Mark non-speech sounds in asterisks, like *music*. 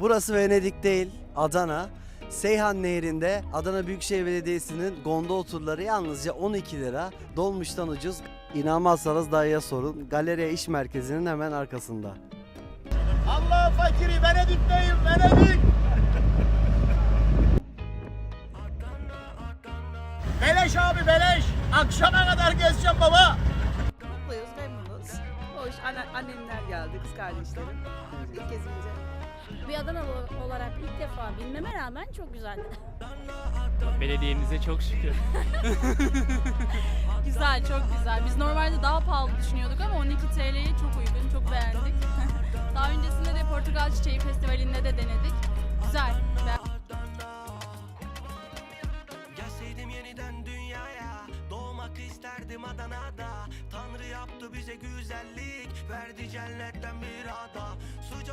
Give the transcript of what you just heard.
Burası Venedik değil, Adana. Seyhan Nehri'nde Adana Büyükşehir Belediyesi'nin gondol turları yalnızca 12 lira. Dolmuştan ucuz. İnanmazsanız dayıya sorun. Galeriya İş Merkezi'nin hemen arkasında. Allah fakiri Venedik'teyim Venedik. Beleş abi beleş. Akşama kadar gezeceğim baba. Mutluyuz, memnunuz. Hoş, anne, annemler geldi, kız kardeşlerim. İlk gezince. Bir Adanalı olarak ilk defa bilmeme rağmen çok güzeldi. Belediyemize çok şükür. *laughs* Güzel, çok güzel. Biz normalde daha pahalı düşünüyorduk ama 12 TL'ye çok uygun, çok beğendik. *laughs* daha öncesinde de Portakal Çiçeği Festivali'nde de denedik. Güzel. Be- Gelseydim yeniden dünyaya Doğmak isterdim Adana'da Tanrı yaptı bize güzellik Verdi cennetten bir ada mertleri